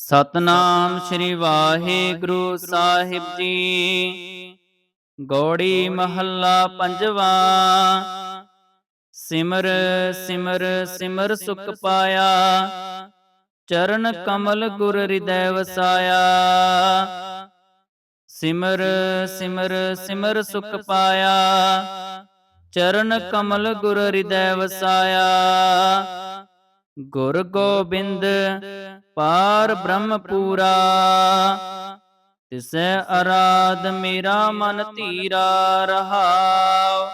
ਸਤਨਾਮ ਸ੍ਰੀ ਵਾਹਿਗੁਰੂ ਸਾਹਿਬ ਜੀ। ਗੋੜੀ ਮਹੱਲਾ ਪੰਜਵਾ। ਸਿਮਰ ਸਿਮਰ ਸਿਮਰ ਸੁਖ ਪਾਇਆ। ਚਰਨ ਕਮਲ ਗੁਰ ਹਿਰਦੈ ਵਸਾਇਆ। ਸਿਮਰ ਸਿਮਰ ਸਿਮਰ ਸੁਖ ਪਾਇਆ। ਚਰਨ ਕਮਲ ਗੁਰ ਹਿਰਦੈ ਵਸਾਇਆ। ਗੁਰ ਗੋਬਿੰਦ, ਪਾਰ ਬ੍ਰਹਮ ਪੂਰਾ ਤਿਸੈ ਅਰਾਧ ਮੇਰਾ ਮਨ ਧੀਰਾ ਰਹਾਉ।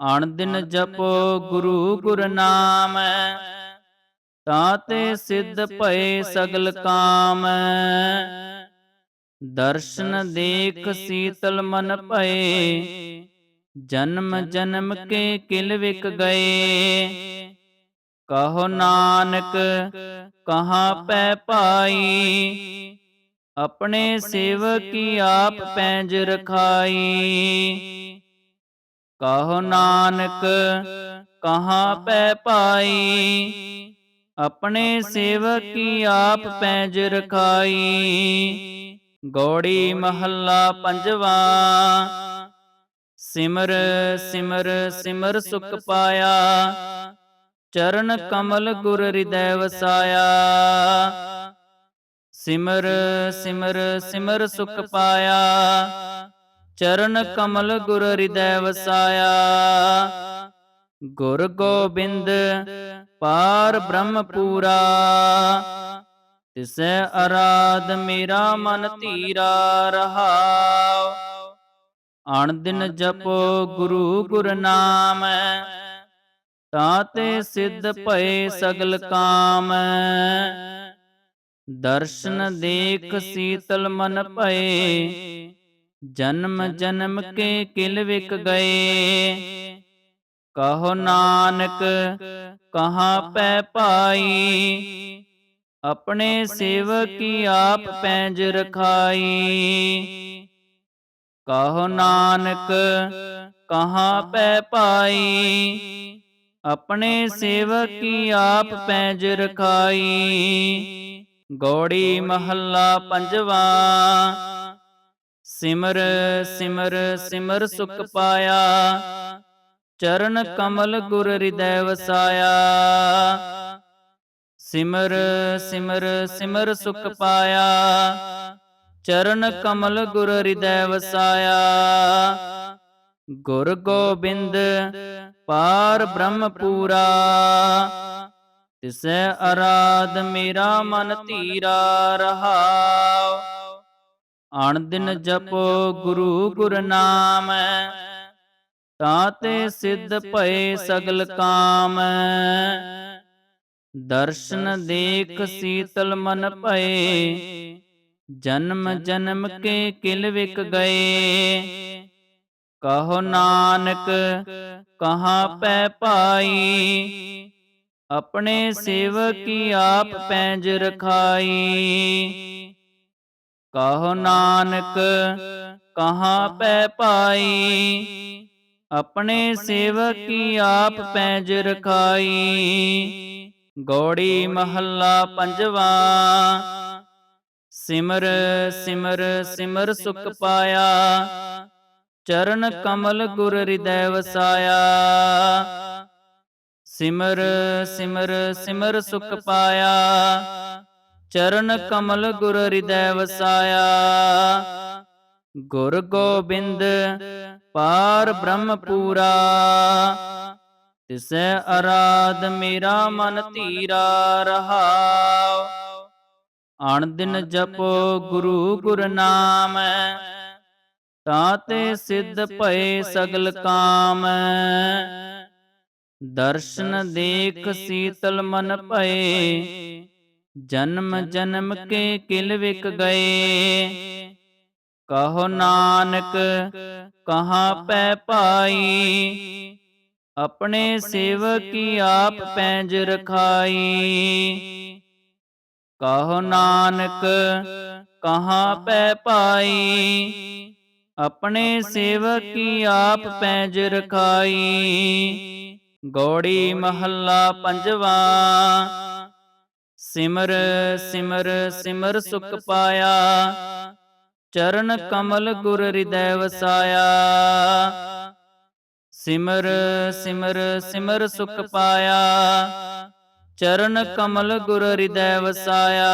ਅਣ ਦਿਨ ਜਪੋ ਗੁਰੂ ਗੁਰ ਨਾਮ ਤਾਤੇ ਸਿੱਧ ਭਏ ਸਗਲ ਕਾਮ। ਦਰਸ਼ਨ ਦੇਖ ਸੀਤਲ ਮਨ ਭਏ, ਜਨਮ ਜਨਮ ਕੇ ਕਿਲ ਵਿਕ ਗਏ। ਕਹੋ ਨਾਨਕ ਕਹਾਂ ਪੈ ਪਾਈ ਆਪਣੇ ਸੇਵਕੀ ਆਪ ਪੈਂਜ ਰਖਾਈ? ਕਹੋ ਨਾਨਕ ਕਹਾਂ ਪੈ ਪਾਈ ਆਪਣੇ ਸੇਵਕੀ ਆਪ ਪੈਂਜ ਰਖਾਈ? ਗੋੜੀ ਮਹੱਲਾ ਪੰਜਵਾ। ਸਿਮਰ ਸਿਮਰ ਸਿਮਰ ਸੁਖ ਪਾਇਆ। ਚਰਨ ਕਮਲ ਗੁਰ ਹਿਰਦੈ ਵਸਾਇਆ। ਸਿਮਰ ਸਿਮਰ ਸਿਮਰ ਸੁਖ ਪਾਇਆ। ਚਰਨ ਕਮਲ ਗੁਰ ਹਿਰਦੈ ਵਸਾਇਆ। ਗੁਰ ਗੋਬਿੰਦ ਪਾਰ ਬ੍ਰਹਮ ਪੂਰਾ। ਤਿਸੈ ਅਰਾਧ ਮੇਰਾ ਮਨ ਧੀਰਾ ਰਹਾਉ ਅਣ ਦਿਨ ਜਪੋ ਗੁਰੂ ਗੁਰ ਨਾਮ। ਤਾਤੇ ਸਿੱਧ ਭਏ ਸਗਲ ਕਾਮ। ਦਰਸ਼ਨ ਦੇਖ ਸੀਤਲ ਮਨ ਭਏ। ਜਨਮ ਜਨਮ ਕੇ ਕਿਲ ਵਿਕ ਗਏ। ਕਹੋ ਨਾਨਕ ਕਹਾਂ ਪੈ ਪਾਈ ਆਪਣੇ ਸੇਵਕੀ ਆਪ ਪੈਂਜ ਰਖਾਈ। ਕਹੋ ਨਾਨਕ ਕਹਾਂ ਪੈ ਪਾਈ ਆਪਣੇ ਸੇਵਕੀ ਆਪ ਪੈਂਜ ਰਖਾਈ। ਗੋੜੀ ਮਹੱਲਾ ਪੰਜਵਾ। ਸਿਮਰ ਸਿਮਰ ਸਿਮਰ ਸੁਖ ਪਾਇਆ। ਚਰਨ ਕਮਲ ਗੁਰ ਹਿਰਦੈ ਵਸਾਇਆ। ਸਿਮਰ ਸਿਮਰ ਸਿਮਰ ਸੁਖ ਪਾਇਆ। ਚਰਨ ਕਮਲ ਗੁਰ ਹਿਰਦੈ ਵਸਾਇਆ। ਗੁਰ ਗੋਬਿੰਦ ਪਾਰ ਬ੍ਰਹਮ ਪੂਰਾ। ਤਿਸੈ ਅਰਾਧ ਮੇਰਾ ਮਨ ਧੀਰਾ ਰਹਾਉ। ਅਣ ਦਿਨ ਜਪੋ ਗੁਰੂ ਗੁਰ ਨਾਮ ਤਾਤੇ ਸਿੱਧ ਭਏ ਸਗਲ ਕਾਮ। ਦਰਸ਼ਨ ਦੇਖ ਸੀਤਲ ਮਨ ਭਏ, ਜਨਮ ਜਨਮ ਕੇ ਕਿਲ ਵਿਕ ਗਏ। ਕਹੋ ਨਾਨਕ, ਕਹਾਂ ਪੈ ਪਾਈ ਆਪਣੇ ਸੇਵਕੀ ਆਪ ਪੈਂਜ ਰਖਾਈ? ਕਹੋ ਨਾਨਕ, ਕਹਾਂ ਪੈ ਪਾਈ ਆਪਣੇ ਸੇਵਕੀ ਆਪ ਪੈਂਜ ਰਖਾਈ? ਗੋੜੀ ਮਹੱਲਾ ਪੰਜਵਾ, ਸਿਮਰ ਸਿਮਰ ਸਿਮਰ ਸੁਖ ਪਾਇਆ। ਚਰਨ ਕਮਲ ਗੁਰ ਹਿਰਦੈ ਵਸਾਇਆ। ਸਿਮਰ ਸਿਮਰ ਸਿਮਰ ਸੁਖ ਪਾਇਆ। ਚਰਨ ਕਮਲ ਗੁਰ ਹਿਰਦੈ ਵਸਾਇਆ। ਗੁਰ ਗੋਬਿੰਦ ਪਾਰ ਬ੍ਰਹਮ ਪੂਰਾ ਤਿਸੈ ਅਰਾਧ ਮੇਰਾ ਮਨ ਧੀਰਾ ਰਹਾਉ ਅਣ ਦਿਨ ਜਪੋ ਗੁਰੂ ਗੁਰ ਨਾਮ ਤਾਤੇ ਸਿੱਧ ਭਏ ਸਗਲ ਕਾਮ। ਦਰਸ਼ਨ ਦੇਖ ਸੀਤਲ ਮਨ ਭਏ। ਜਨਮ ਜਨਮ ਕੇ ਕਿਲ ਵਿਕ ਗਏ। ਕਹੋ ਨਾਨਕ ਕਹਾਂ ਪੈ ਪਾਈ ਆਪਣੇ ਸੇਵਕੀ ਆਪ ਪੈਂਜ ਰਖਾਈ? ਕਹੋ ਨਾਨਕ ਕਹਾਂ ਪੈ ਪਾਈ ਆਪਣੇ ਸੇਵਕੀ ਆਪ ਪੈਂਜ ਰਖਾਈ? ਗੋੜੀ ਮਹੱਲਾ ਪੰਜਵਾ। ਸਿਮਰ ਸਿਮਰ ਸਿਮਰ ਸੁਖ ਪਾਇਆ। ਚਰਨ ਕਮਲ ਗੁਰ ਹਿਰਦੈ ਵਸਾਇਆ। ਸਿਮਰ ਸਿਮਰ ਸਿਮਰ ਸੁਖ ਪਾਇਆ। ਚਰਨ ਕਮਲ ਗੁਰ ਹਿਰਦੈ ਵਸਾਇਆ।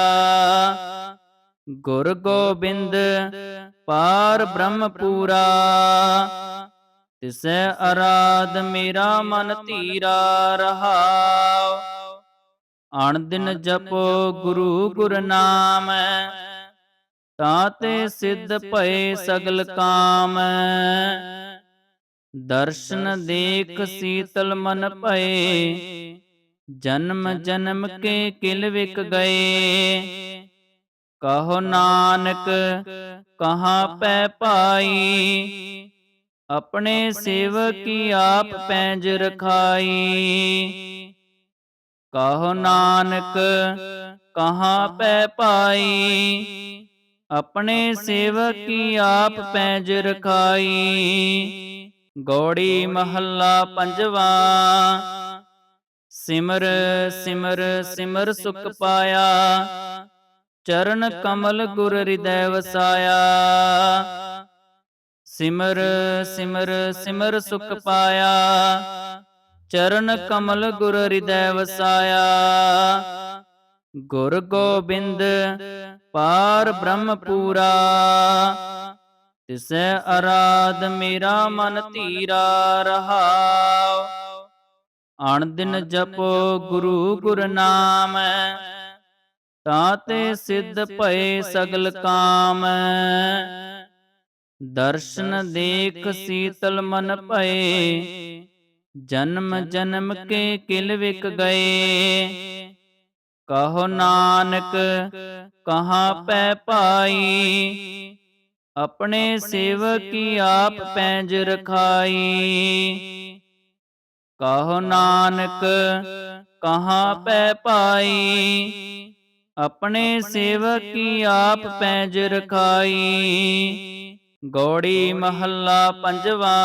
ਗੁਰ ਗੋਬਿੰਦ ਪਾਰ ਬ੍ਰਹਮ ਪੂਰਾ ਤਿਸੈ ਅਰਾਧ ਮੇਰਾ ਮਨ ਧੀਰਾ ਰਹਾਉ। ਅਣ ਦਿਨ ਜਪੋ ਗੁਰੂ ਗੁਰ ਨਾਮ ਤਾਤੇ ਸਿੱਧ ਭਏ ਸਗਲ ਕਾਮ। ਦਰਸ਼ਨ ਦੇਖ ਸੀਤਲ ਮਨ ਭਏ, ਜਨਮ ਜਨਮ ਕੇ ਕਿਲ ਵਿਕ ਗਏ। ਕਹੋ ਨਾਨਕ ਕਹਾਂ ਪੈ ਪਾਈ ਆਪਣੇ ਸੇਵਕੀ ਆਪ ਪੈਜ ਰਖਾਈ। ਕਹੋ ਨਾਨਕ ਕਹਾਂ ਪੈ ਪਾਈ ਆਪਣੇ ਸੇਵਕੀ ਆਪ ਪੈਜ ਰਖਾਈ। ਗੋੜੀ ਮਹੱਲਾ ਪੰਜਵਾ। ਸਿਮਰ ਸਿਮਰ ਸਿਮਰ ਸੁਖ ਪਾਇਆ। ਚਰਨ ਕਮਲ ਗੁਰ ਹਿਰਦੈ ਵਸਾਇਆ। ਸਿਮਰ ਸਿਮਰ ਸਿਮਰ ਸੁਖ ਪਾਇਆ। ਚਰਨ ਕਮਲ ਗੁਰ ਹਿਰਦੈ ਵਸਾਇਆ। ਗੁਰ ਗੋਬਿੰਦ ਪਾਰ ਬ੍ਰਹਮ ਪੂਰਾ ਤਿਸੈ ਅਰਾਧ ਮੇਰਾ ਮਨ ਧੀਰਾ ਰਹਾਉ ਅਣ ਦਿਨ ਜਪੋ ਗੁਰੂ ਗੁਰ ਨਾਮ। ਤਾਤੇ ਸਿੱਧ ਭਏ ਸਗਲ ਕਾਮ। ਦਰਸ਼ਨ ਦੇਖ ਸੀਤਲ ਮਨ ਭਏ। ਜਨਮ ਜਨਮ ਕੇ ਕਿਲ ਵਿਕ ਗਏ। ਕਹੋ ਨਾਨਕ ਕਹਾਂ ਪੈ ਪਾਈ ਆਪਣੇ ਸੇਵਕੀ ਆਪ ਪੈਜ ਰਖਾਈ? ਕਹੋ ਨਾਨਕ ਕਹਾਂ ਪੈ ਪਾਈ ਆਪਣੇ ਸੇਵਕੀ ਆਪ ਪੈਜ ਰਖਾਈ। ਗੋੜੀ ਮਹੱਲਾ ਪੰਜਵਾ।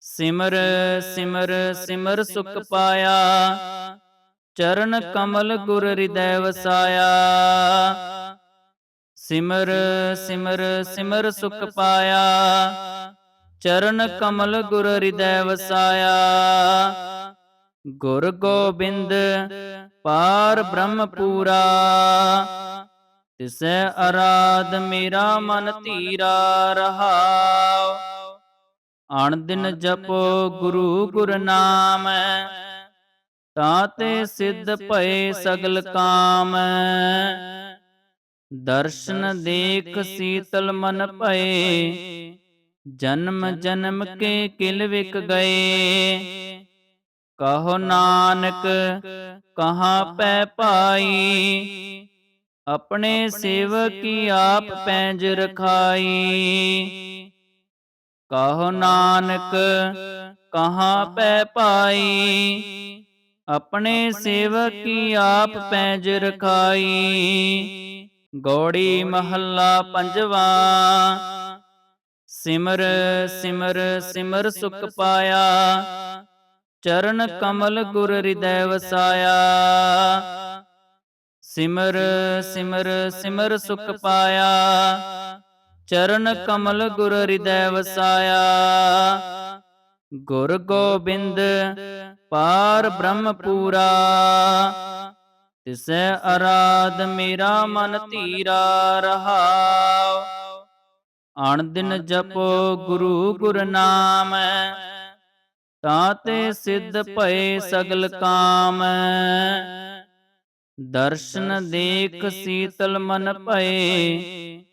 ਸਿਮਰ ਸਿਮਰ ਸਿਮਰ ਸੁਖ ਪਾਇਆ। ਚਰਨ ਕਮਲ ਗੁਰ ਹਿਰਦੈ ਵਸਾਇਆ। ਸਿਮਰ ਸਿਮਰ ਸਿਮਰ ਸੁਖ ਪਾਇਆ। ਚਰਨ ਕਮਲ ਗੁਰ ਹਿਰਦੈ ਵਸਾਇਆ। ਗੁਰ ਗੋਬਿੰਦ, ਪਾਰ ਬ੍ਰਹਮ ਪੂਰਾ। ਤਿਸੈ ਅਰਾਧ ਮੇਰਾ ਮਨ ਧੀਰਾ ਰਹਾਉ। ਅਣ ਦਿਨ ਜਪੋ ਗੁਰੂ ਗੁਰ ਨਾਮ ਤਾਤੇ ਸਿੱਧ ਭਏ ਸਗਲ ਕਾਮ। ਦਰਸ਼ਨ ਦੇਖ ਸੀਤਲ ਮਨ ਭਏ, ਜਨਮ ਜਨਮ ਕੇ ਕਿਲ ਵਿਕ ਗਏ। ਕਹੋ ਨਾਨਕ ਕਹਾਂ ਪੈ ਪਾਈ ਆਪਣੇ ਸੇਵਕੀ ਆਪ ਪੈਜ ਰਖਾਈ। ਕਹੋ ਨਾਨਕ ਕਹਾਂ ਪੈ ਪਾਈ ਆਪਣੇ ਸੇਵਕੀ ਆਪ ਪੈਜ ਰਖਾਈ। ਗੋੜੀ ਮਹੱਲਾ ਪੰਜਵਾ। ਸਿਮਰ ਸਿਮਰ ਸਿਮਰ ਸੁਖ ਪਾਇਆ। ਚਰਨ ਕਮਲ ਗੁਰ ਹਿਰਦੈ ਵਸਾਇਆ। ਸਿਮਰ ਸਿਮਰ ਸਿਮਰ ਸੁਖ ਪਾਇਆ। ਚਰਨ ਕਮਲ ਗੁਰ ਹਿਰਦੈ ਵਸਾਇਆ। ਗੁਰ ਗੋਬਿੰਦ ਪਾਰ ਬ੍ਰਹਮ ਪੂਰਾ। ਤਿਸੈ ਅਰਾਧ ਮੇਰਾ ਮਨ ਧੀਰਾ ਰਹਾਉ ਅਣ ਦਿਨ ਜਪੋ ਗੁਰੂ ਗੁਰ ਨਾਮ। ਤਾਤੇ ਸਿੱਧ ਭਏ ਸਗਲ ਕਾਮ। ਦਰਸ਼ਨ ਦੇਖ ਸੀਤਲ ਮਨ ਭਏ।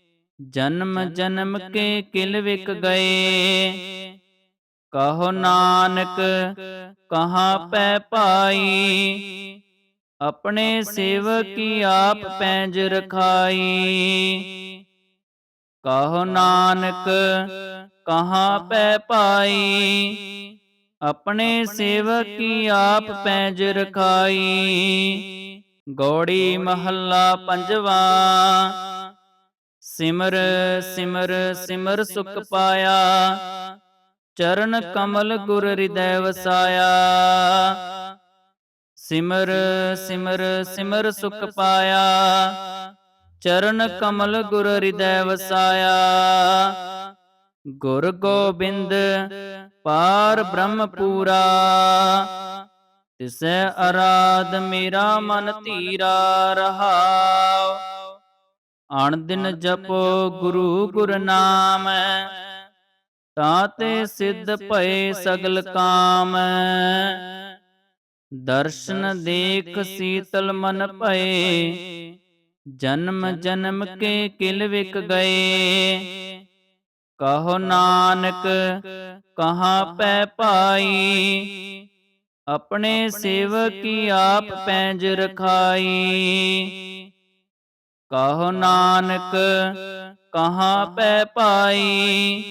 ਜਨਮ ਜਨਮ ਕੇ ਕਿਲ ਵਿਕ ਗਏ। ਕਹੋ ਨਾਨਕ ਕਹਾਂ ਪੈ ਪਾਈ ਆਪਣੇ ਸੇਵਕੀ ਆਪ ਪੈਜ ਰਖਾਈ। ਕਹੋ ਨਾਨਕ ਕਹਾਂ ਪੈ ਪਾਈ ਆਪਣੇ ਸੇਵਕੀ ਆਪ ਪੈਜ ਰਖਾਈ। ਗੋੜੀ ਮਹੱਲਾ ਪੰਜਵਾ। ਸਿਮਰ ਸਿਮਰ ਸਿਮਰ ਸੁਖ ਪਾਇਆ। ਚਰਨ ਕਮਲ ਗੁਰ ਹਿਰਦੈ ਵਸਾਇਆ। ਸਿਮਰ ਸਿਮਰ ਸਿਮਰ ਸੁਖ ਪਾਇਆ। ਚਰਨ ਕਮਲ ਗੁਰ ਹਿਰਦੈ ਵਸਾਇਆ। ਗੁਰ ਗੋਬਿੰਦ, ਪਾਰ ਬ੍ਰਹਮ ਪੂਰਾ ਤਿਸੈ ਅਰਾਧ ਮੇਰਾ ਮਨ ਧੀਰਾ ਰਹਾਉ। ਅਣ ਦਿਨ ਜਪੋ ਗੁਰੂ ਗੁਰ ਨਾਮ, ਤਾਂ ਤੇ ਸਿੱਧ ਭਏ ਸਗਲ ਕਾਮ। ਦਰਸ਼ਨ ਦੇਖ ਸੀਤਲ ਮਨ ਭਏ, ਜਨਮ ਜਨਮ ਕੇ ਕਿਲ ਵਿਕ ਗਏ। ਕਹੋ ਨਾਨਕ, ਕਹਾਂ ਪੈ ਪਾਈ ਆਪਣੇ ਸੇਵਕੀ ਆਪ ਪੈਂਜ ਰਖਾਈ? ਕਹੋ ਨਾਨਕ, ਕਹਾਂ ਪੈ ਪਾਈ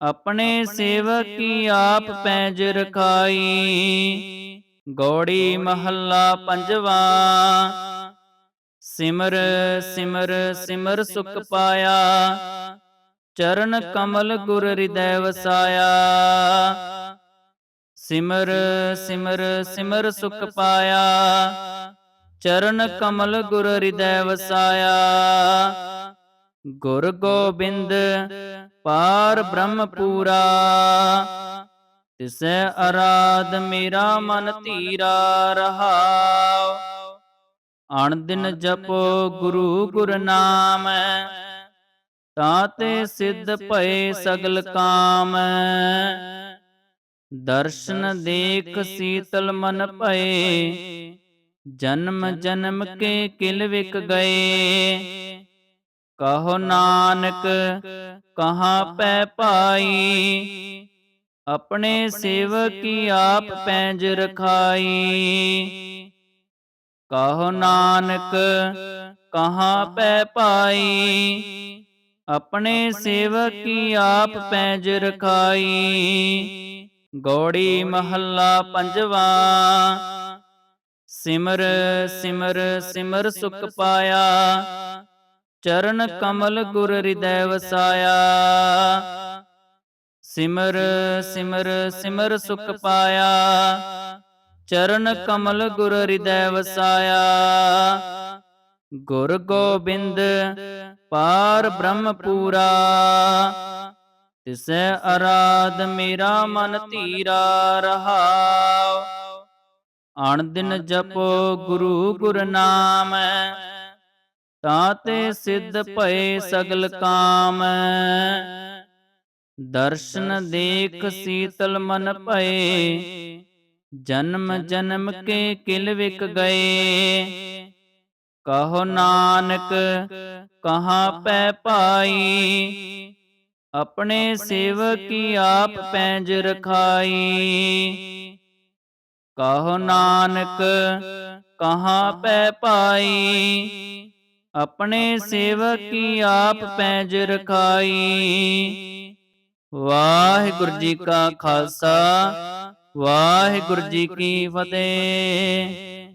ਆਪਣੇ ਸੇਵਕੀ ਆਪ ਪੈਂਜ ਰਖਾਈ? ਗੋੜੀ ਮਹੱਲਾ ਪੰਜਵਾ, ਸਿਮਰ ਸਿਮਰ ਸਿਮਰ ਸੁਖ ਪਾਇਆ। ਚਰਨ ਕਮਲ ਗੁਰ ਹਿਰਦੈ ਵਸਾਇਆ। ਸਿਮਰ ਸਿਮਰ ਸਿਮਰ ਸੁਖ ਪਾਇਆ। ਚਰਨ ਕਮਲ ਗੁਰ ਹਿਰਦੈ ਵਸਾਇਆ। ਗੁਰ ਗੋਬਿੰਦ ਪਾਰ ਬ੍ਰਹਮ ਪੂਰਾ ਤਿਸੈ ਅਰਾਧ ਮੇਰਾ ਮਨ ਧੀਰਾ ਰਹਾਉ ਅਣ ਦਿਨ ਜਪੋ ਗੁਰੂ ਗੁਰ ਨਾਮ ਤਾਂ ਤੇ ਸਿੱਧ ਭਏ ਸਗਲ ਕਾਮ। ਦਰਸ਼ਨ ਦੇਖ ਸੀਤਲ ਮਨ ਭਏ। ਜਨਮ ਜਨਮ ਕੇ ਕਿਲ ਵਿਕ ਗਏ। ਕਹੋ ਨਾਨਕ ਕਹਾਂ ਪੈ ਪਾਈ ਆਪਣੇ ਸੇਵਕੀ ਆਪ ਪੈਂਜ ਰਖਾਈ। ਕਹੋ ਨਾਨਕ ਕਹਾਂ ਪੈ ਪਾਈ ਆਪਣੇ ਸੇਵਕੀ ਆਪ ਪੈਂਜ ਰਖਾਈ। ਗੌੜੀ ਮਹੱਲਾ ਪੰਜਵਾ। ਸਿਮਰ ਸਿਮਰ ਸਿਮਰ ਸੁਖ ਪਾਇਆ। ਚਰਨ ਕਮਲ ਗੁਰ ਹਿਰਦੈ ਵਸਾਇਆ। ਸਿਮਰ ਸਿਮਰ ਸਿਮਰ ਸੁਖ ਪਾਇਆ। ਚਰਨ ਕਮਲ ਗੁਰ ਹਿਰਦੈ ਵਸਾਇਆ। ਗੁਰ ਗੋਬਿੰਦ ਪਾਰ ਬ੍ਰਹਮ ਪੂਰਾ। ਤਿਸੈ ਅਰਾਧ ਮੇਰਾ ਮਨ ਧੀਰਾ ਰਹਾਉ। ਅਣ ਦਿਨ ਜਪੋ ਗੁਰੂ ਗੁਰ ਨਾਮ ਤਾਂ ਸਿੱਧ ਭਏ ਸਗਲ ਕਾਮ। ਦਰਸ਼ਨ ਦੇਖ ਸੀਤਲ ਮਨ ਭਏ, ਜਨਮ ਜਨਮ ਕੇ ਕਿਲ ਵਿਕ ਗਏ। ਕਹੋ ਨਾਨਕ ਕਹਾਂ ਪੈ ਪਾਈ ਆਪਣੇ ਸੇਵਕੀ ਆਪ ਪੈਂਜ ਰਖਾਈ। ਕਹੋ ਨਾਨਕ ਕਹਾਂ ਪੈ ਪਾਈ ਆਪਣੇ ਸੇਵਕੀ ਆਪ ਪੈਂਜ ਰਖਾਈ। ਵਾਹਿਗੁਰੂ ਜੀ ਕਾ ਖਾਲਸਾ। ਵਾਹਿਗੁਰੂ ਜੀ ਕੀ ਫਤਿਹ।